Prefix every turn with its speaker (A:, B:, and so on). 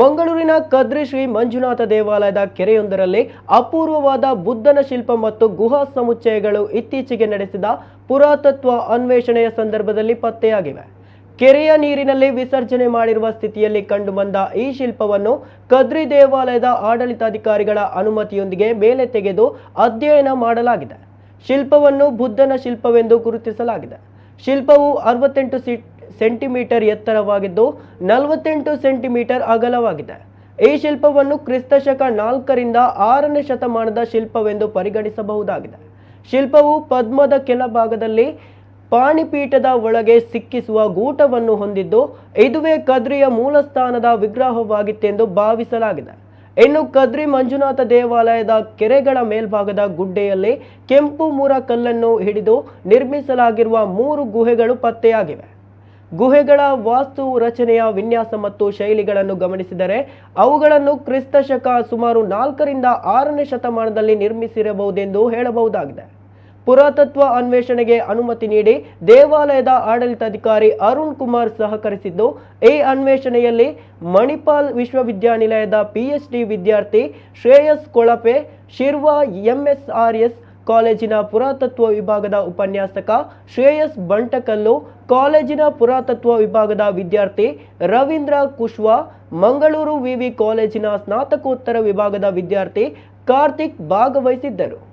A: ಮಂಗಳೂರಿನ ಕದ್ರಿ ಶ್ರೀ ಮಂಜುನಾಥ ದೇವಾಲಯದ ಕೆರೆಯೊಂದರಲ್ಲಿ ಅಪೂರ್ವವಾದ ಬುದ್ಧನ ಶಿಲ್ಪ ಮತ್ತು ಗುಹಾ ಸಮುಚ್ಚಯಗಳು ಇತ್ತೀಚೆಗೆ ನಡೆಸಿದ ಪುರಾತತ್ವ ಅನ್ವೇಷಣೆಯ ಸಂದರ್ಭದಲ್ಲಿ ಪತ್ತೆಯಾಗಿವೆ. ಕೆರೆಯ ನೀರಿನಲ್ಲಿ ವಿಸರ್ಜನೆ ಮಾಡಿರುವ ಸ್ಥಿತಿಯಲ್ಲಿ ಕಂಡುಬಂದ ಈ ಶಿಲ್ಪವನ್ನು ಕದ್ರಿ ದೇವಾಲಯದ ಆಡಳಿತಾಧಿಕಾರಿಗಳ ಅನುಮತಿಯೊಂದಿಗೆ ಮೇಲೆ ತೆಗೆದು ಅಧ್ಯಯನ ಮಾಡಲಾಗಿದೆ. ಶಿಲ್ಪವನ್ನು ಬುದ್ಧನ ಶಿಲ್ಪವೆಂದು ಗುರುತಿಸಲಾಗಿದೆ. ಶಿಲ್ಪವು ಅರವತ್ತೆಂಟು ಸಿ ಸೆಂಟಿಮೀಟರ್ ಎತ್ತರವಾಗಿದ್ದು ನಲವತ್ತೆಂಟು ಸೆಂಟಿಮೀಟರ್ ಅಗಲವಾಗಿದೆ. ಈ ಶಿಲ್ಪವನ್ನು ಕ್ರಿಸ್ತಶಕ ನಾಲ್ಕರಿಂದ ಆರನೇ ಶತಮಾನದ ಶಿಲ್ಪವೆಂದು ಪರಿಗಣಿಸಬಹುದಾಗಿದೆ. ಶಿಲ್ಪವು ಪದ್ಮದ ಕೆಳಭಾಗದಲ್ಲಿ ಪಾಣಿಪೀಠದ ಒಳಗೆ ಸಿಕ್ಕಿಸುವ ಗೂಟವನ್ನು ಹೊಂದಿದ್ದು ಇದುವೇ ಕದ್ರಿಯ ಮೂಲಸ್ಥಾನದ ವಿಗ್ರಹವಾಗಿತ್ತೆಂದು ಭಾವಿಸಲಾಗಿದೆ. ಇನ್ನು ಕದ್ರಿ ಮಂಜುನಾಥ ದೇವಾಲಯದ ಕೆರೆಗಳ ಮೇಲ್ಭಾಗದ ಗುಡ್ಡೆಯಲ್ಲಿ ಕೆಂಪು ಮೂರ ಕಲ್ಲನ್ನು ಹಿಡಿದು ನಿರ್ಮಿಸಲಾಗಿರುವ ಮೂರು ಗುಹೆಗಳು ಪತ್ತೆಯಾಗಿವೆ. ಗುಹೆಗಳ ವಾಸ್ತು ರಚನೆಯ ವಿನ್ಯಾಸ ಮತ್ತು ಶೈಲಿಗಳನ್ನು ಗಮನಿಸಿದರೆ ಅವುಗಳನ್ನು ಕ್ರಿಸ್ತ ಶಕ ಸುಮಾರು ನಾಲ್ಕರಿಂದ ಆರನೇ ಶತಮಾನದಲ್ಲಿ ನಿರ್ಮಿಸಿರಬಹುದೆಂದು ಹೇಳಬಹುದಾಗಿದೆ. ಪುರಾತತ್ವ ಅನ್ವೇಷಣೆಗೆ ಅನುಮತಿ ನೀಡಿ ದೇವಾಲಯದ ಆಡಳಿತಾಧಿಕಾರಿ ಅರುಣ್ ಕುಮಾರ್ ಸಹಕರಿಸಿದ್ದು, ಈ ಅನ್ವೇಷಣೆಯಲ್ಲಿ ಮಣಿಪಾಲ್ ವಿಶ್ವವಿದ್ಯಾನಿಲಯದ ಪಿಎಚ್ಡಿ ವಿದ್ಯಾರ್ಥಿ ಶ್ರೇಯಸ್ ಕೊಳಪೆ, ಶಿರ್ವಾ ಎಂಎಸ್ಆರ್ಎಸ್ ಕಾಲೇಜಿನ ಪುರಾತತ್ವ ವಿಭಾಗದ ಉಪನ್ಯಾಸಕ ಶ್ರೇಯಸ್ ಬಂಟಕಲ್ಲು, ಕಾಲೇಜಿನ ಪುರಾತತ್ವ ವಿಭಾಗದ ವಿದ್ಯಾರ್ಥಿ ರವೀಂದ್ರ ಕುಶ್ವಾ, ಮಂಗಳೂರು ವಿವಿ ಕಾಲೇಜಿನ ಸ್ನಾತಕೋತ್ತರ ವಿಭಾಗದ ವಿದ್ಯಾರ್ಥಿ ಕಾರ್ತಿಕ್ ಭಾಗವಹಿಸಿದ್ದರು.